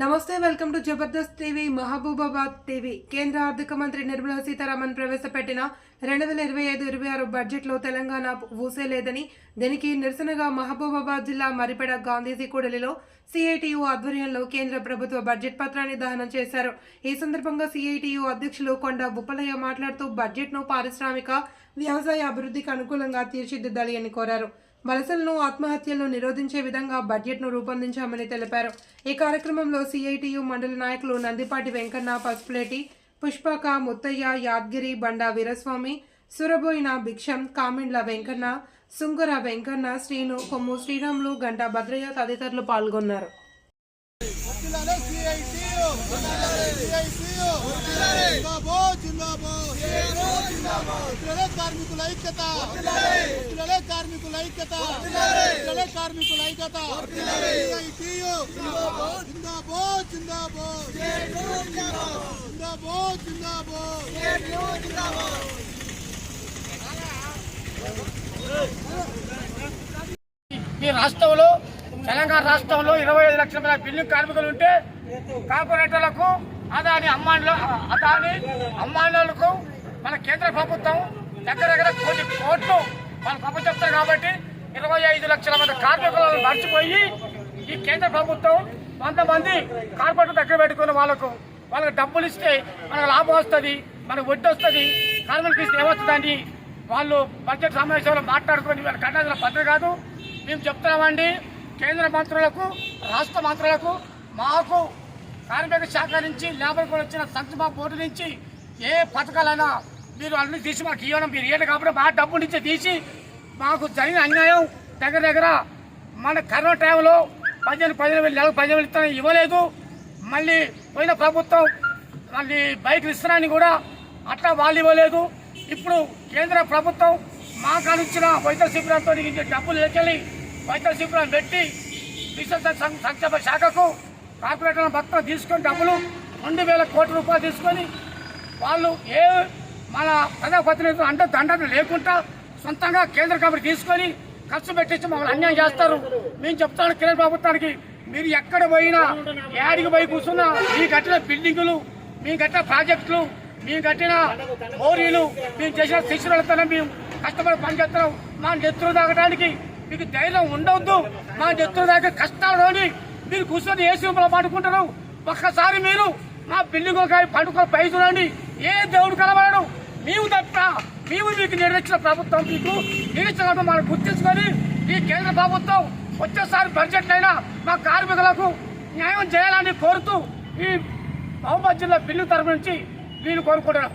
నమస్తే welcome to Jabardasth TV Mahabubabad TV. కేంద్ర ఆర్థిక మంత్రి నిర్మలా సీతారామన్ ప్రవేశపెట్టిన రెండు వేల ఇరవై ఐదు ఇరవై ఆరు బడ్జెట్లో తెలంగాణ ఊసే లేదని దీనికి నిరసనగా మహబూబాబాద్ జిల్లా మరిపెడ గాంధీజీ కూడలిలో సిఐటియు ఆధ్వర్యంలో కేంద్ర ప్రభుత్వ బడ్జెట్ పత్రాన్ని దహనం చేశారు. ఈ సందర్భంగా సిఐటియు అధ్యక్షులు కొండ బుప్పలయ్య మాట్లాడుతూ బడ్జెట్ను పారిశ్రామిక వ్యవసాయ అభివృద్ధికి అనుకూలంగా తీర్చిదిద్దాలి అని కోరారు. వలసలను ఆత్మహత్యలను నిరోధించే విధంగా బడ్జెట్ను రూపొందించామని తెలిపారు. ఈ కార్యక్రమంలో సిఐటియు మండలి నాయకులు నందిపాటి వెంకన్న పసుపులేటి పుష్పక ముత్తయ్య యాద్గిరి బండా వీరస్వామి సురబోయిన భిక్షం కామిండ్ల వెంకన్న సుంగుర వెంకన్న శ్రీను కొమ్ము శ్రీరాములు గంటా భద్రయ్య తదితరులు పాల్గొన్నారు. జిల్లాలో కార్మికుల ఐక్యత కార్మికుల ఐక్యత కార్మికుల ఐక్యత జిందాబాద్ జిందాబాద్ జిందాబాద్ జిందాబాద్ ఈ రాష్ట్రంలో తెలంగాణ రాష్ట్రంలో ఇరవై ఐదు లక్షల మంది బిల్డింగ్ కార్మికులు ఉంటే కార్పొరేటర్లకు అదాని అమ్మాయిల అదాని అమ్మాయిలకు మన కేంద్ర ప్రభుత్వం దగ్గర దగ్గర కోటి కోట్లు వాళ్ళు గొప్ప చెప్తారు కాబట్టి ఇరవై ఐదు లక్షల మంది కార్మికులను మర్చిపోయి ఈ కేంద్ర ప్రభుత్వం కొంతమంది కార్పొరేటర్ దగ్గర పెట్టుకున్న వాళ్ళకు వాళ్ళకి డబ్బులు ఇస్తే మనకు లాభం వస్తుంది మనకు వడ్డీ వస్తుంది కార్మికులకు ఇస్తే ఏమొస్తుందండి వాళ్ళు బడ్జెట్ సమావేశంలో మాట్లాడుకొని వీళ్ళ కట్టాల్సిన పద్ధతి కాదు. మేము చెప్తున్నామండి కేంద్ర మంత్రులకు రాష్ట్ర మంత్రులకు మాకు కార్మిక శాఖ నుంచి లేబర్ కూడా వచ్చిన సంక్షేమ బోర్డు నుంచి ఏ పథకాలైనా మీరు అన్ని తీసి మాకు ఇవ్వడం మీరు ఇవ్వడం కాబట్టి మా డబ్బు నుంచి తీసి మాకు జరిగిన అన్యాయం దగ్గర దగ్గర మన కరోనా టైంలో పదిహేను పదిహేను వేలు నెలకు పదిహేను వేలు ఇస్తానని ఇవ్వలేదు. మళ్ళీ పోయిన ప్రభుత్వం మళ్ళీ బైక్లు ఇస్తున్నాయని కూడా అట్లా వాళ్ళు ఇవ్వలేదు. ఇప్పుడు కేంద్ర ప్రభుత్వం మా కానిచ్చిన వైద్య శిబిరంతో డబ్బులు లెక్కెళ్ళి వైద్య శిబిరం పెట్టి విశ్వ సంక్షేమ శాఖకు కార్పొరేటర్ మొత్తం తీసుకొని డబ్బులు రెండు వేల కోట్ల రూపాయలు తీసుకొని వాళ్ళు ఏ మన ప్రజాప్రతినిధులు అంటే దండన లేకుండా సొంతంగా కేంద్ర కమిటీ తీసుకొని ఖర్చు పెట్టించి మమ్మల్ని అన్యాయం చేస్తారు. మేము చెప్తాను కేంద్ర ప్రభుత్వానికి మీరు ఎక్కడ పోయినా ఏడికి పోయి కూర్చున్నా మీ కట్టిన బిల్డింగులు మీ కట్టిన ప్రాజెక్టులు మేము కట్టిన మోరీలు మేము చేసిన శిక్షణలతో మేము కష్టపడి పనిచేస్తున్నాం. మా నెత్తులు తాగడానికి మీకు ధైర్యం ఉండవద్దు మా నెత్తులు తాగే కష్టాలని మీరు కూర్చొని ఏ రూపంలో పడుకుంటారు ఒక్కసారి మీరు మా బిల్డింగ్ పండుకొని పై చూడండి ఏ దేవుడు కలవడు మేము తప్ప మేము మీకు నిర్వహించిన ప్రభుత్వం మీకు నిర్వహించిన మనం గుర్తించుకొని ఈ కేంద్ర ప్రభుత్వం వచ్చేసారి బడ్జెట్ అయినా మా కార్మికులకు న్యాయం చేయాలని కోరుతూ ఈ మహబూబాద్ జిల్లా బిల్లు తరపు నుంచి నేను కోరుకుంటున్నాను.